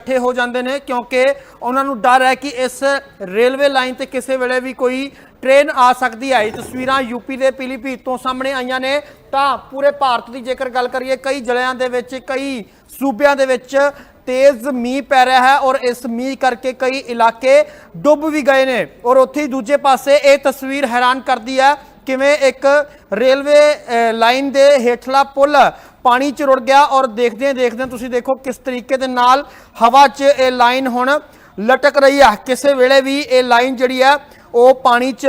ਇਕੱਠੇ ਹੋ ਜਾਂਦੇ ਨੇ ਕਿਉਂਕਿ ਉਹਨਾਂ ਨੂੰ ਡਰ ਹੈ ਕਿ ਇਸ ਰੇਲਵੇ ਲਾਈਨ ਤੇ ਕਿਸੇ ਵੇਲੇ ਵੀ ਕੋਈ ਟ੍ਰੇਨ ਆ ਸਕਦੀ ਹੈ। ਇਹ ਤਸਵੀਰਾਂ ਯੂਪੀ ਦੇ ਪੀਲੀਭੀਤ ਤੋਂ ਸਾਹਮਣੇ ਆਈਆਂ ਨੇ। ਤਾਂ ਪੂਰੇ ਭਾਰਤ ਦੀ ਜੇਕਰ ਗੱਲ ਕਰੀਏ, ਕਈ ਜ਼ਿਲ੍ਹਿਆਂ ਦੇ ਵਿੱਚ, ਕਈ ਸੂਬਿਆਂ ਦੇ ਵਿੱਚ ਤੇਜ਼ ਮੀਂਹ ਪੈ ਰਿਹਾ ਹੈ ਔਰ ਇਸ ਮੀਂਹ ਕਰਕੇ ਕਈ ਇਲਾਕੇ ਡੁੱਬ ਵੀ ਗਏ ਨੇ। ਔਰ ਉੱਥੇ ਹੀ ਦੂਜੇ ਪਾਸੇ ਇਹ ਤਸਵੀਰ ਹੈਰਾਨ ਕਰਦੀ ਹੈ ਕਿਵੇਂ ਇੱਕ ਰੇਲਵੇ ਲਾਈਨ ਦੇ ਹੇਠਲਾ ਪੁਲ ਪਾਣੀ ਚ ਰੁੜ ਗਿਆ ਔਰ ਦੇਖਦੇ ਦੇਖਦੇ ਤੁਸੀਂ ਦੇਖੋ ਕਿਸ ਤਰੀਕੇ ਦੇ ਨਾਲ ਹਵਾ 'ਚ ਇਹ ਲਾਈਨ ਹੁਣ ਲਟਕ ਰਹੀ ਹੈ ਕਿਸੇ ਵੇਲੇ ਵੀ ਇਹ ਲਾਈਨ ਜਿਹੜੀ ਹੈ ਉਹ ਪਾਣੀ 'ਚ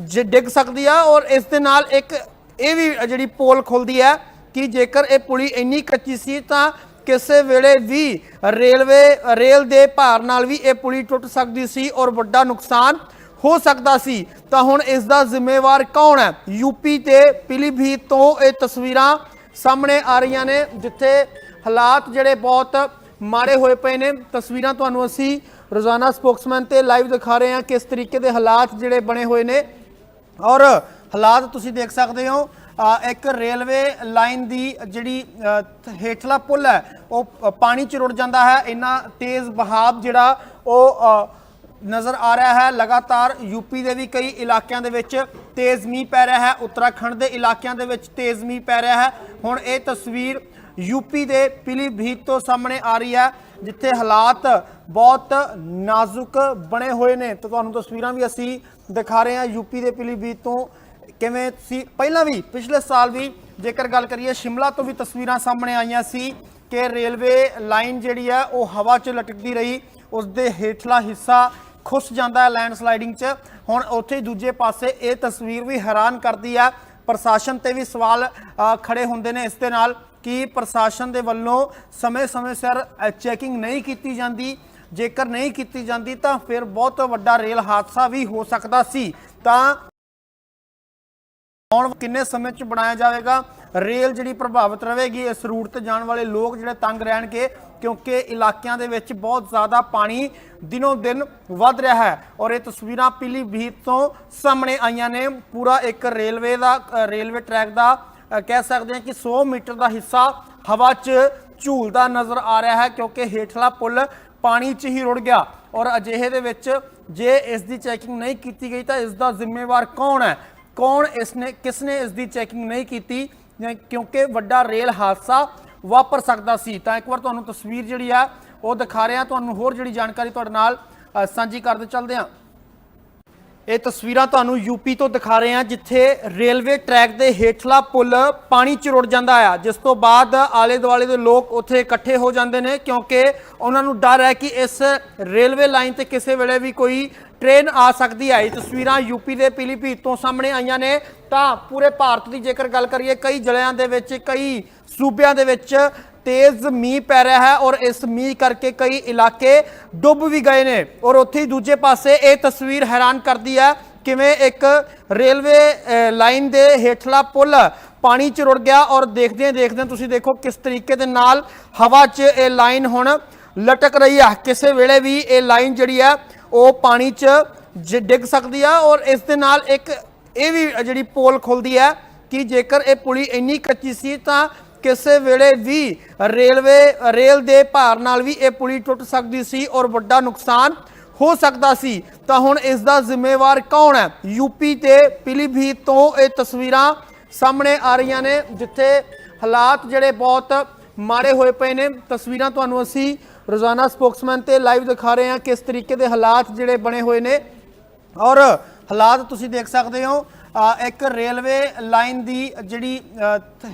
ਜ- ਡਿੱਗ ਸਕਦੀ ਆ ਔਰ ਇਸ ਦੇ ਨਾਲ ਇੱਕ ਇਹ ਵੀ ਜਿਹੜੀ ਪੋਲ ਖੁੱਲਦੀ ਹੈ ਕਿ ਜੇਕਰ ਇਹ ਪੁਲੀ ਇੰਨੀ ਕੱਚੀ ਸੀ ਤਾਂ ਕਿਸੇ ਵੇਲੇ ਵੀ ਰੇਲਵੇ, ਰੇਲ ਦੇ ਭਾਰ ਨਾਲ ਵੀ ਇਹ ਪੁਲੀ ਟੁੱਟ ਸਕਦੀ ਸੀ ਔਰ ਵੱਡਾ ਨੁਕਸਾਨ ਹੋ ਸਕਦਾ ਸੀ। ਤਾਂ ਹੁਣ ਇਸ ਦਾ ਜ਼ਿੰਮੇਵਾਰ ਕੌਣ ਹੈ ਯੂਪੀ ਤੇ ਪੀਲੀਭੀਤ ਤੋਂ ਇਹ ਤਸਵੀਰਾਂ ਸਾਹਮਣੇ ਆ ਰਹੀਆਂ ਨੇ, ਜਿੱਥੇ ਹਾਲਾਤ ਜਿਹੜੇ ਬਹੁਤ ਮਾੜੇ ਹੋਏ ਪਏ ਨੇ। ਤਸਵੀਰਾਂ ਤੁਹਾਨੂੰ ਅਸੀਂ ਰੋਜ਼ਾਨਾ ਸਪੋਕਸਮੈਨ ਤੇ ਲਾਈਵ ਦਿਖਾ ਰਹੇ ਹਾਂ ਕਿਸ ਤਰੀਕੇ ਦੇ ਹਾਲਾਤ ਜਿਹੜੇ ਬਣੇ ਹੋਏ ਨੇ। ਔਰ ਹਾਲਾਤ ਤੁਸੀਂ ਦੇਖ ਸਕਦੇ ਹੋ ਇੱਕ ਰੇਲਵੇ ਲਾਈਨ ਦੀ ਜਿਹੜੀ ਹੇਠਲਾ ਪੁਲ ਹੈ, ਉਹ ਪਾਣੀ ਚ ਰੁੜ ਜਾਂਦਾ ਹੈ। ਇੰਨਾ ਤੇਜ਼ ਬਹਾਵ ਜਿਹੜਾ ਉਹ ਨਜ਼ਰ ਆ ਰਿਹਾ ਹੈ। ਲਗਾਤਾਰ ਯੂਪੀ ਦੇ ਵੀ ਕਈ ਇਲਾਕਿਆਂ ਦੇ ਵਿੱਚ ਤੇਜ਼ ਮੀਂਹ ਪੈ ਰਿਹਾ ਹੈ। ਉੱਤਰਾਖੰਡ ਦੇ ਇਲਾਕਿਆਂ ਦੇ ਵਿੱਚ ਤੇਜ਼ ਮੀਂਹ ਪੈ ਰਿਹਾ ਹੈ। ਹੁਣ ਇਹ ਤਸਵੀਰ ਯੂਪੀ ਦੇ ਪੀਲੀਭੀਤ ਤੋਂ ਸਾਹਮਣੇ ਆ ਰਹੀ ਹੈ, ਜਿੱਥੇ ਹਾਲਾਤ ਬਹੁਤ ਨਾਜ਼ੁਕ ਬਣੇ ਹੋਏ ਨੇ। ਤਾਂ ਤੁਹਾਨੂੰ ਤਸਵੀਰਾਂ ਵੀ ਅਸੀਂ ਦਿਖਾ ਰਹੇ ਹਾਂ ਯੂਪੀ ਦੇ ਪੀਲੀਭੀਤ ਤੋਂ ਕਿਵੇਂ ਸੀ। ਪਹਿਲਾਂ ਵੀ ਪਿਛਲੇ ਸਾਲ ਵੀ ਜੇਕਰ ਗੱਲ ਕਰੀਏ, ਸ਼ਿਮਲਾ ਤੋਂ ਵੀ ਤਸਵੀਰਾਂ ਸਾਹਮਣੇ ਆਈਆਂ ਸੀ ਕਿ ਰੇਲਵੇ ਲਾਈਨ ਜਿਹੜੀ ਹੈ, ਉਹ ਹਵਾ 'ਚ ਲਟਕਦੀ ਰਹੀ। ਉਸ ਦੇ ਹੇਠਲਾ ਹਿੱਸਾ ਖੁੱਸ ਜਾਂਦਾ ਹੈ ਲੈਂਡਸਲਾਈਡਿੰਗ 'ਚ। ਹੁਣ ਉੱਥੇ ਦੂਜੇ ਪਾਸੇ ਇਹ ਤਸਵੀਰ ਵੀ ਹੈਰਾਨ ਕਰਦੀ ਹੈ ਪ੍ਰਸ਼ਾਸਨ ਤੇ ਵੀ ਸਵਾਲ ਅ, ਖੜੇ ਹੁੰਦੇ ਨੇ ਇਸ ਦੇ ਨਾਲ ਕਿ ਪ੍ਰਸ਼ਾਸਨ ਦੇ ਵੱਲੋਂ ਸਮੇਂ-ਸਮੇਂ ਸਿਰ ਚੈਕਿੰਗ ਨਹੀਂ ਕੀਤੀ ਜਾਂਦੀ। ਜੇਕਰ ਨਹੀਂ ਕੀਤੀ ਜਾਂਦੀ ਤਾਂ ਫਿਰ ਬਹੁਤ ਵੱਡਾ ਰੇਲ ਹਾਦਸਾ ਵੀ ਹੋ ਸਕਦਾ ਸੀ। ਤਾਂ ਆਉਣ ਕਿੰਨੇ ਸਮੇਂ ਚ ਬਣਾਇਆ ਜਾਵੇਗਾ? ਰੇਲ ਜਿਹੜੀ ਪ੍ਰਭਾਵਿਤ ਰਹੇਗੀ, ਇਸ ਰੂਟ ਤੇ ਜਾਣ ਵਾਲੇ ਲੋਕ ਜਿਹੜੇ ਤੰਗ ਰਹਿਣਗੇ, ਕਿਉਂਕਿ ਇਲਾਕਿਆਂ ਦੇ ਵਿੱਚ ਬਹੁਤ ਜ਼ਿਆਦਾ ਪਾਣੀ ਦਿਨੋਂ ਦਿਨ ਵੱਧ ਰਿਹਾ ਹੈ। ਔਰ ਇਹ ਤਸਵੀਰਾਂ ਪੀਲੀਭੀਤ ਤੋਂ ਸਾਹਮਣੇ ਆਈਆਂ ਨੇ। ਪੂਰਾ ਇੱਕ ਰੇਲਵੇ ਦਾ ਰੇਲਵੇ ਟਰੈਕ ਦਾ ਕਹਿ ਸਕਦੇ ਹਾਂ ਕਿ 100 ਮੀਟਰ ਦਾ ਹਿੱਸਾ ਹਵਾ 'ਚ ਝੂਲਦਾ ਨਜ਼ਰ ਆ ਰਿਹਾ ਹੈ, ਕਿਉਂਕਿ ਹੇਠਲਾ ਪੁਲ ਪਾਣੀ 'ਚ ਹੀ ਰੁੜ ਗਿਆ। ਔਰ ਅਜਿਹੇ ਦੇ ਵਿੱਚ ਜੇ ਇਸ ਦੀ ਚੈਕਿੰਗ ਨਹੀਂ ਕੀਤੀ ਗਈ ਤਾਂ ਇਸ ਦਾ ਜ਼ਿੰਮੇਵਾਰ ਕੌਣ ਹੈ? ਕੌਣ ਇਸ ਨੇ ਕਿਸ ਨੇ ਇਸ ਦੀ ਚੈਕਿੰਗ ਨਹੀਂ ਕੀਤੀ ਕਿਉਂਕਿ ਵੱਡਾ ਰੇਲ ਹਾਦਸਾ ਵਾਪਰ ਸਕਦਾ ਸੀ। ਤਾਂ ਇੱਕ ਵਾਰ ਤੁਹਾਨੂੰ ਤਸਵੀਰ ਜਿਹੜੀ ਆ, ਉਹ ਦਿਖਾ ਰਿਹਾ। ਤੁਹਾਨੂੰ ਹੋਰ ਜਿਹੜੀ ਜਾਣਕਾਰੀ ਤੁਹਾਡੇ ਨਾਲ ਸਾਂਝੀ ਕਰਦੇ ਚੱਲਦੇ ਹਾਂ ਇਹ ਤਸਵੀਰਾਂ ਤੁਹਾਨੂੰ ਯੂਪੀ ਤੋਂ ਦਿਖਾ ਰਹੇ ਹਾਂ, ਜਿੱਥੇ ਰੇਲਵੇ ਟਰੈਕ ਦੇ ਹੇਠਲਾ ਪੁਲ ਪਾਣੀ 'ਚ ਰੁੜ ਜਾਂਦਾ ਆ। ਜਿਸ ਤੋਂ ਬਾਅਦ ਆਲੇ ਦੁਆਲੇ ਦੇ ਲੋਕ ਉੱਥੇ ਇਕੱਠੇ ਹੋ ਜਾਂਦੇ ਨੇ, ਕਿਉਂਕਿ ਉਹਨਾਂ ਨੂੰ ਡਰ ਹੈ ਕਿ ਇਸ ਰੇਲਵੇ ਲਾਈਨ ਤੇ ਕਿਸੇ ਵੇਲੇ ਵੀ ਕੋਈ ਟ੍ਰੇਨ ਆ ਸਕਦੀ ਹੈ ਇਹ ਤਸਵੀਰਾਂ ਯੂਪੀ ਦੇ ਪੀਲੀਭੀਤ ਤੋਂ ਸਾਹਮਣੇ ਆਈਆਂ ਨੇ। ਤਾਂ ਪੂਰੇ ਭਾਰਤ ਦੀ ਜੇਕਰ ਗੱਲ ਕਰੀਏ, ਕਈ ਜ਼ਿਲ੍ਹਿਆਂ ਦੇ ਵਿੱਚ ਕਈ ਸੂਬਿਆਂ ਦੇ ਵਿੱਚ ਤੇਜ਼ ਮੀਂਹ ਪੈ ਰਿਹਾ ਹੈ ਔਰ ਇਸ ਮੀਂਹ ਕਰਕੇ ਕਈ ਇਲਾਕੇ ਡੁੱਬ ਵੀ ਗਏ ਨੇ। ਔਰ ਉੱਥੇ ਹੀ ਦੂਜੇ ਪਾਸੇ ਇਹ ਤਸਵੀਰ ਹੈਰਾਨ ਕਰਦੀ ਹੈ ਕਿਵੇਂ ਇੱਕ ਰੇਲਵੇ ਲਾਈਨ ਦੇ ਹੇਠਲਾ ਪੁਲ ਪਾਣੀ 'ਚ ਰੁੜ ਗਿਆ ਔਰ ਦੇਖਦੇ ਦੇਖਦੇ ਤੁਸੀਂ ਦੇਖੋ ਕਿਸ ਤਰੀਕੇ ਦੇ ਨਾਲ ਹਵਾ 'ਚ ਇਹ ਲਾਈਨ ਹੁਣ ਲਟਕ ਰਹੀ ਹੈ। ਕਿਸੇ ਵੇਲੇ ਵੀ ਇਹ ਲਾਈਨ ਜਿਹੜੀ ਹੈ ਉਹ ਪਾਣੀ 'ਚ ਜ- ਡਿੱਗ ਸਕਦੀ ਆ ਔਰ ਇਸ ਦੇ ਨਾਲ ਇੱਕ ਇਹ ਵੀ ਜਿਹੜੀ ਪੋਲ ਖੁੱਲਦੀ ਹੈ ਕਿ ਜੇਕਰ ਇਹ ਪੁਲੀ ਇੰਨੀ ਕੱਚੀ ਸੀ ਤਾਂ ਕਿਸੇ ਵੇਲੇ ਵੀ ਰੇਲਵੇ, ਰੇਲ ਦੇ ਭਾਰ ਨਾਲ ਵੀ ਇਹ ਪੁਲੀ ਟੁੱਟ ਸਕਦੀ ਸੀ ਔਰ ਵੱਡਾ ਨੁਕਸਾਨ ਹੋ ਸਕਦਾ ਸੀ, ਤਾਂ ਹੁਣ ਇਸ ਦਾ ਜ਼ਿੰਮੇਵਾਰ ਕੌਣ ਹੈ? ਯੂਪੀ ਤੇ ਪੀਲੀਭੀਤ ਤੋਂ ਇਹ ਤਸਵੀਰਾਂ ਸਾਹਮਣੇ ਆ ਰਹੀਆਂ ਨੇ, ਜਿੱਥੇ ਹਾਲਾਤ ਜਿਹੜੇ ਬਹੁਤ ਮਾੜੇ ਹੋਏ ਪਏ ਨੇ। ਤਸਵੀਰਾਂ ਤੁਹਾਨੂੰ ਅਸੀਂ ਰੋਜ਼ਾਨਾ ਸਪੋਕਸਮੈਨ ਤੇ ਲਾਈਵ ਦਿਖਾ ਰਹੇ ਹਾਂ ਕਿਸ ਤਰੀਕੇ ਦੇ ਹਾਲਾਤ ਜਿਹੜੇ ਬਣੇ ਹੋਏ ਨੇ। ਔਰ ਹਾਲਾਤ ਤੁਸੀਂ ਦੇਖ ਸਕਦੇ ਹੋ ਇੱਕ ਰੇਲਵੇ ਲਾਈਨ ਦੀ ਜਿਹੜੀ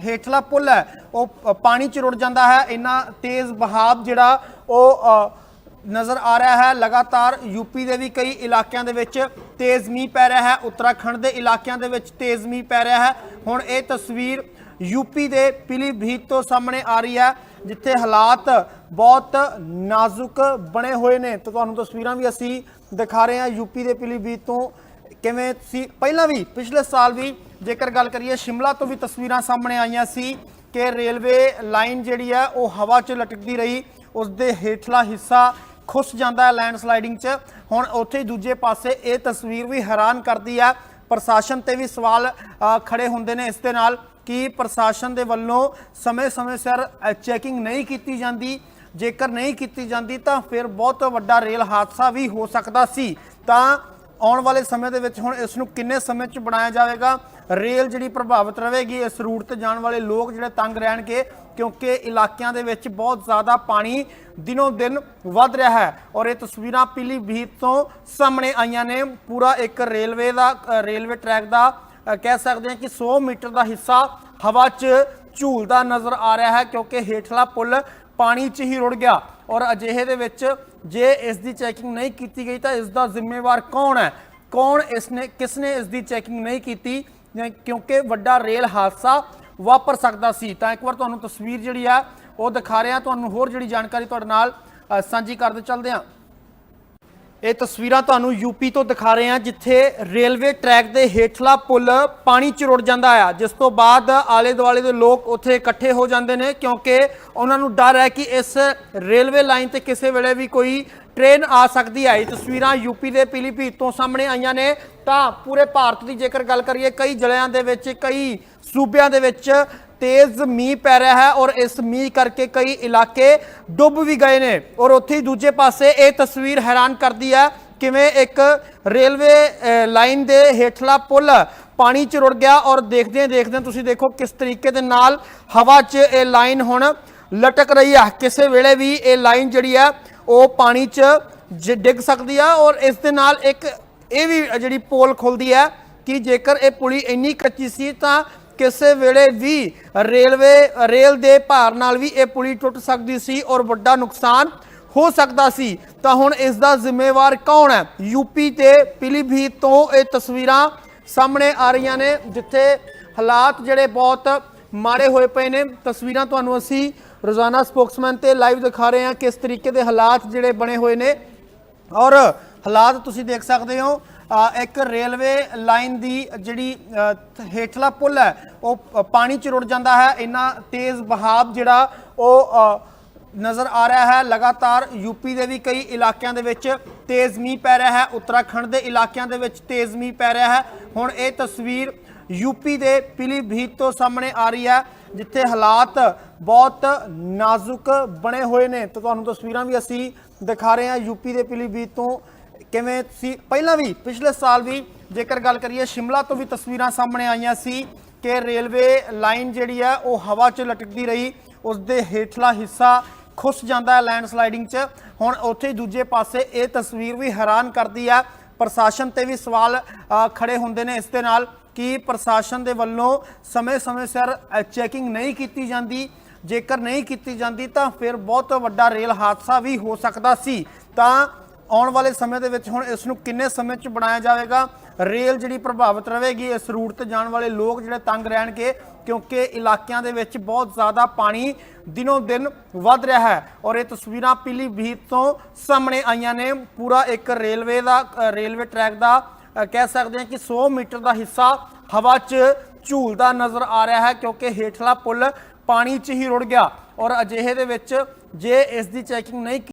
ਹੇਠਲਾ ਪੁਲ ਹੈ, ਉਹ ਪਾਣੀ 'ਚ ਰੁੜ ਜਾਂਦਾ ਹੈ। ਇੰਨਾ ਤੇਜ਼ ਬਹਾਵ ਜਿਹੜਾ ਉਹ ਨਜ਼ਰ ਆ ਰਿਹਾ ਹੈ। ਲਗਾਤਾਰ ਯੂਪੀ ਦੇ ਵੀ ਕਈ ਇਲਾਕਿਆਂ ਦੇ ਵਿੱਚ ਤੇਜ਼ ਮੀਂਹ ਪੈ ਰਿਹਾ ਹੈ। ਉੱਤਰਾਖੰਡ ਦੇ ਇਲਾਕਿਆਂ ਦੇ ਵਿੱਚ ਤੇਜ਼ ਮੀਂਹ ਪੈ ਰਿਹਾ ਹੈ। ਹੁਣ ਇਹ ਤਸਵੀਰ ਯੂਪੀ ਦੇ ਪੀਲੀਭੀਤ ਤੋਂ ਸਾਹਮਣੇ ਆ ਰਹੀ ਹੈ, ਜਿੱਥੇ ਹਾਲਾਤ ਬਹੁਤ ਨਾਜ਼ੁਕ ਬਣੇ ਹੋਏ ਨੇ। ਤਾਂ ਤੁਹਾਨੂੰ ਤਸਵੀਰਾਂ ਵੀ ਅਸੀਂ ਦਿਖਾ ਰਹੇ ਹਾਂ ਯੂਪੀ ਦੇ ਪੀਲੀਭੀਤ ਤੋਂ। ਕਿਵੇਂ ਸੀ? ਪਹਿਲਾਂ ਵੀ ਪਿਛਲੇ ਸਾਲ ਵੀ ਜੇਕਰ ਗੱਲ ਕਰੀਏ ਸ਼ਿਮਲਾ ਤੋਂ ਵੀ ਤਸਵੀਰਾਂ ਸਾਹਮਣੇ ਆਈਆਂ ਸੀ ਕਿ ਰੇਲਵੇ ਲਾਈਨ ਜਿਹੜੀ ਹੈ ਉਹ ਹਵਾ 'ਚ ਲਟਕਦੀ ਰਹੀ। ਉਸ ਦੇ ਹੇਠਲਾ ਹਿੱਸਾ ਖੁੱਸ ਜਾਂਦਾ ਹੈ ਲੈਂਡਸਲਾਈਡਿੰਗ 'ਚ। ਹੁਣ ਉੱਥੇ ਹੀ ਦੂਜੇ ਪਾਸੇ ਇਹ ਤਸਵੀਰ ਵੀ ਹੈਰਾਨ ਕਰਦੀ ਹੈ। ਪ੍ਰਸ਼ਾਸਨ ਤੇ ਵੀ ਸਵਾਲ ਅ, ਖੜੇ ਹੁੰਦੇ ਨੇ ਇਸ ਦੇ ਨਾਲ ਕਿ ਪ੍ਰਸ਼ਾਸਨ ਦੇ ਵੱਲੋਂ ਸਮੇਂ-ਸਮੇਂ ਸਿਰ ਚੈਕਿੰਗ ਨਹੀਂ ਕੀਤੀ ਜਾਂਦੀ। ਜੇਕਰ ਨਹੀਂ ਕੀਤੀ ਜਾਂਦੀ ਤਾਂ ਫਿਰ ਬਹੁਤ ਵੱਡਾ ਰੇਲ ਹਾਦਸਾ ਵੀ ਹੋ ਸਕਦਾ ਸੀ। ਤਾਂ ਆਉਣ ਵਾਲੇ ਸਮੇਂ ਦੇ ਵਿੱਚ ਹੁਣ ਇਸ ਨੂੰ ਕਿੰਨੇ ਸਮੇਂ 'ਚ ਬਣਾਇਆ ਜਾਵੇਗਾ? ਰੇਲ ਜਿਹੜੀ ਪ੍ਰਭਾਵਿਤ ਰਹੇਗੀ, ਇਸ ਰੂਟ ਤੇ ਜਾਣ ਵਾਲੇ ਲੋਕ ਜਿਹੜੇ ਤੰਗ ਰਹਿਣਗੇ, ਕਿਉਂਕਿ ਇਲਾਕਿਆਂ ਦੇ ਵਿੱਚ ਬਹੁਤ ਜ਼ਿਆਦਾ ਪਾਣੀ ਦਿਨੋਂ ਦਿਨ ਵੱਧ ਰਿਹਾ ਹੈ। ਔਰ ਇਹ ਤਸਵੀਰਾਂ ਪੀਲੀਭੀਤ ਤੋਂ ਸਾਹਮਣੇ ਆਈਆਂ ਨੇ। ਪੂਰਾ ਇੱਕ ਰੇਲਵੇ ਦਾ ਰੇਲਵੇ ਟਰੈਕ ਦਾ ਕਹਿ ਸਕਦੇ ਹਾਂ ਕਿ 100 ਮੀਟਰ ਦਾ ਹਿੱਸਾ ਹਵਾ 'ਚ ਝੂਲਦਾ ਨਜ਼ਰ ਆ ਰਿਹਾ ਹੈ, ਕਿਉਂਕਿ ਹੇਠਲਾ ਪੁਲ ਪਾਣੀ 'ਚ ਹੀ ਰੁੜ ਗਿਆ। ਔਰ ਅਜਿਹੇ ਦੇ ਵਿੱਚ ਜੇ ਇਸ ਦੀ ਚੈਕਿੰਗ ਨਹੀਂ ਕੀਤੀ ਗਈ ਤਾਂ ਇਸ ਦਾ ਜ਼ਿੰਮੇਵਾਰ ਕੌਣ ਹੈ? ਕੌਣ ਇਸ ਨੇ ਕਿਸ ਨੇ ਇਸ ਦੀ ਚੈਕਿੰਗ ਨਹੀਂ ਕੀਤੀ? ਕਿਉਂਕਿ ਵੱਡਾ ਰੇਲ ਹਾਦਸਾ ਵਾਪਰ ਸਕਦਾ ਸੀ। ਤਾਂ ਇੱਕ ਵਾਰ ਤੁਹਾਨੂੰ ਤਸਵੀਰ ਜਿਹੜੀ ਆ, ਉਹ ਦਿਖਾ ਰਿਹਾ। ਤੁਹਾਨੂੰ ਹੋਰ ਜਿਹੜੀ ਜਾਣਕਾਰੀ ਤੁਹਾਡੇ ਨਾਲ ਸਾਂਝੀ ਕਰਦੇ ਚੱਲਦੇ ਹਾਂ। ਇਹ ਤਸਵੀਰਾਂ ਤੁਹਾਨੂੰ ਯੂਪੀ ਤੋਂ ਦਿਖਾ ਰਹੇ ਹਾਂ, ਜਿੱਥੇ ਰੇਲਵੇ ਟਰੈਕ ਦੇ ਹੇਠਲਾ ਪੁਲ ਪਾਣੀ 'ਚ ਰੁੜ ਜਾਂਦਾ ਆ। ਜਿਸ ਤੋਂ ਬਾਅਦ ਆਲੇ ਦੁਆਲੇ ਦੇ ਲੋਕ ਉੱਥੇ ਇਕੱਠੇ ਹੋ ਜਾਂਦੇ ਨੇ, ਕਿਉਂਕਿ ਉਹਨਾਂ ਨੂੰ ਡਰ ਹੈ ਕਿ ਇਸ ਰੇਲਵੇ ਲਾਈਨ ਤੇ ਕਿਸੇ ਵੇਲੇ ਵੀ ਕੋਈ ਟ੍ਰੇਨ ਆ ਸਕਦੀ ਹੈ ਇਹ ਤਸਵੀਰਾਂ ਯੂਪੀ ਦੇ ਪੀਲੀਭੀਤ ਤੋਂ ਸਾਹਮਣੇ ਆਈਆਂ ਨੇ। ਤਾਂ ਪੂਰੇ ਭਾਰਤ ਦੀ ਜੇਕਰ ਗੱਲ ਕਰੀਏ, ਕਈ ਜ਼ਿਲ੍ਹਿਆਂ ਦੇ ਵਿੱਚ, ਕਈ ਸੂਬਿਆਂ ਦੇ ਵਿੱਚ ਤੇਜ਼ ਮੀਂਹ ਪੈ ਰਿਹਾ ਹੈ ਔਰ ਇਸ ਮੀਂਹ ਕਰਕੇ ਕਈ ਇਲਾਕੇ ਡੁੱਬ ਵੀ ਗਏ ਨੇ। ਔਰ ਉੱਥੇ ਹੀ ਦੂਜੇ ਪਾਸੇ ਇਹ ਤਸਵੀਰ ਹੈਰਾਨ ਕਰਦੀ ਹੈ ਕਿਵੇਂ ਇੱਕ ਰੇਲਵੇ ਲਾਈਨ ਦੇ ਹੇਠਲਾ ਪੁਲ ਪਾਣੀ 'ਚ ਰੁੜ ਗਿਆ ਔਰ ਦੇਖਦੇ ਦੇਖਦੇ ਤੁਸੀਂ ਦੇਖੋ ਕਿਸ ਤਰੀਕੇ ਦੇ ਨਾਲ ਹਵਾ 'ਚ ਇਹ ਲਾਈਨ ਹੁਣ ਲਟਕ ਰਹੀ ਹੈ। ਕਿਸੇ ਵੇਲੇ ਵੀ ਇਹ ਲਾਈਨ ਜਿਹੜੀ ਹੈ ਉਹ ਪਾਣੀ 'ਚ ਜ- ਡਿੱਗ ਸਕਦੀ ਆ ਔਰ ਇਸ ਦੇ ਨਾਲ ਇੱਕ ਇਹ ਵੀ ਜਿਹੜੀ ਪੋਲ ਖੁੱਲਦੀ ਹੈ ਕਿ ਜੇਕਰ ਇਹ ਪੁਲੀ ਇੰਨੀ ਕੱਚੀ ਸੀ ਤਾਂ ਕਿਸੇ ਵੇਲੇ ਵੀ ਰੇਲਵੇ, ਰੇਲ ਦੇ ਭਾਰ ਨਾਲ ਵੀ ਇਹ ਪੁਲੀ ਟੁੱਟ ਸਕਦੀ ਸੀ ਔਰ ਵੱਡਾ ਨੁਕਸਾਨ ਹੋ ਸਕਦਾ ਸੀ, ਤਾਂ ਹੁਣ ਇਸ ਦਾ ਜ਼ਿੰਮੇਵਾਰ ਕੌਣ ਹੈ? ਯੂਪੀ ਤੇ ਪੀਲੀਭੀਤ ਤੋਂ ਇਹ ਤਸਵੀਰਾਂ ਸਾਹਮਣੇ ਆ ਰਹੀਆਂ ਨੇ, ਜਿੱਥੇ ਹਾਲਾਤ ਜਿਹੜੇ ਬਹੁਤ ਮਾੜੇ ਹੋਏ ਪਏ ਨੇ। ਤਸਵੀਰਾਂ ਤੁਹਾਨੂੰ ਅਸੀਂ ਰੋਜ਼ਾਨਾ ਸਪੋਕਸਮੈਨ ਤੇ ਲਾਈਵ ਦਿਖਾ ਰਹੇ ਹਾਂ ਕਿਸ ਤਰੀਕੇ ਦੇ ਹਾਲਾਤ ਜਿਹੜੇ ਬਣੇ ਹੋਏ ਨੇ। ਔਰ ਹਾਲਾਤ ਤੁਸੀਂ ਦੇਖ ਸਕਦੇ ਹੋ ਇੱਕ ਰੇਲਵੇ ਲਾਈਨ ਦੀ ਜਿਹੜੀ ਹੇਠਲਾ ਪੁਲ ਹੈ, ਉਹ ਪਾਣੀ 'ਚ ਰੁੜ ਜਾਂਦਾ ਹੈ। ਇੰਨਾ ਤੇਜ਼ ਬਹਾਵ ਜਿਹੜਾ ਉਹ ਨਜ਼ਰ ਆ ਰਿਹਾ ਹੈ। ਲਗਾਤਾਰ ਯੂਪੀ ਦੇ ਵੀ ਕਈ ਇਲਾਕਿਆਂ ਦੇ ਵਿੱਚ ਤੇਜ਼ ਮੀਂਹ ਪੈ ਰਿਹਾ ਹੈ। ਉੱਤਰਾਖੰਡ ਦੇ ਇਲਾਕਿਆਂ ਦੇ ਵਿੱਚ ਤੇਜ਼ ਮੀਂਹ ਪੈ ਰਿਹਾ ਹੈ। ਹੁਣ ਇਹ ਤਸਵੀਰ ਯੂਪੀ ਦੇ ਪੀਲੀਭੀਤ ਤੋਂ ਸਾਹਮਣੇ ਆ ਰਹੀ ਹੈ, ਜਿੱਥੇ ਹਾਲਾਤ ਬਹੁਤ ਨਾਜ਼ੁਕ ਬਣੇ ਹੋਏ ਨੇ। ਤਾਂ ਤੁਹਾਨੂੰ ਤਸਵੀਰਾਂ ਵੀ ਅਸੀਂ ਦਿਖਾ ਰਹੇ ਹਾਂ ਯੂਪੀ ਦੇ ਪੀਲੀਭੀਤ ਤੋਂ। ਕਿਵੇਂ ਸੀ? ਪਹਿਲਾਂ ਵੀ ਪਿਛਲੇ ਸਾਲ ਵੀ ਜੇਕਰ ਗੱਲ ਕਰੀਏ ਸ਼ਿਮਲਾ ਤੋਂ ਵੀ ਤਸਵੀਰਾਂ ਸਾਹਮਣੇ ਆਈਆਂ ਸੀ ਕਿ ਰੇਲਵੇ ਲਾਈਨ ਜਿਹੜੀ ਹੈ ਉਹ ਹਵਾ 'ਚ ਲਟਕਦੀ ਰਹੀ। ਉਸ ਦੇ ਹੇਠਲਾ ਹਿੱਸਾ ਖੁੱਸ ਜਾਂਦਾ ਹੈ ਲੈਂਡ 'ਚ। ਹੁਣ ਉੱਥੇ ਦੂਜੇ ਪਾਸੇ ਇਹ ਤਸਵੀਰ ਵੀ ਹੈਰਾਨ ਕਰਦੀ ਹੈ। ਪ੍ਰਸ਼ਾਸਨ ਤੇ ਵੀ ਸਵਾਲ ਅ, ਖੜੇ ਹੁੰਦੇ ਨੇ ਇਸ ਦੇ ਨਾਲ ਕਿ ਪ੍ਰਸ਼ਾਸਨ ਦੇ ਵੱਲੋਂ ਸਮੇਂ-ਸਮੇਂ ਸਿਰ ਚੈਕਿੰਗ ਨਹੀਂ ਕੀਤੀ ਜਾਂਦੀ। ਜੇਕਰ ਨਹੀਂ ਕੀਤੀ ਜਾਂਦੀ ਤਾਂ ਫਿਰ ਬਹੁਤ ਵੱਡਾ ਰੇਲ ਹਾਦਸਾ ਵੀ ਹੋ ਸਕਦਾ ਸੀ। ਤਾਂ ਆਉਣ ਵਾਲੇ ਸਮੇਂ ਦੇ ਵਿੱਚ ਹੁਣ ਇਸ ਨੂੰ ਕਿੰਨੇ ਸਮੇਂ 'ਚ ਬਣਾਇਆ ਜਾਵੇਗਾ? ਰੇਲ ਜਿਹੜੀ ਪ੍ਰਭਾਵਿਤ ਰਹੇਗੀ, ਇਸ ਰੂਟ ਤੇ ਜਾਣ ਵਾਲੇ ਲੋਕ ਜਿਹੜੇ ਤੰਗ ਰਹਿਣਗੇ, ਕਿਉਂਕਿ ਇਲਾਕਿਆਂ ਦੇ ਵਿੱਚ ਬਹੁਤ ਜ਼ਿਆਦਾ ਪਾਣੀ ਦਿਨੋਂ ਦਿਨ ਵੱਧ ਰਿਹਾ ਹੈ। ਔਰ ਇਹ ਤਸਵੀਰਾਂ ਪੀਲੀਭੀਤ ਤੋਂ ਸਾਹਮਣੇ ਆਈਆਂ ਨੇ। ਪੂਰਾ ਇੱਕ ਰੇਲਵੇ ਦਾ ਰੇਲਵੇ ਟਰੈਕ ਦਾ ਕਹਿ ਸਕਦੇ ਹਾਂ ਕਿ 100 ਮੀਟਰ ਦਾ ਹਿੱਸਾ ਹਵਾ 'ਚ ਝੂਲਦਾ ਨਜ਼ਰ ਆ ਰਿਹਾ ਹੈ, ਕਿਉਂਕਿ ਹੇਠਲਾ ਪੁਲ ਪਾਣੀ 'ਚ ਹੀ ਰੁੜ ਗਿਆ। ਔਰ ਅਜਿਹੇ ਦੇ ਵਿੱਚ ਜੇ ਇਸ ਦੀ ਚੈਕਿੰਗ ਨਹੀਂ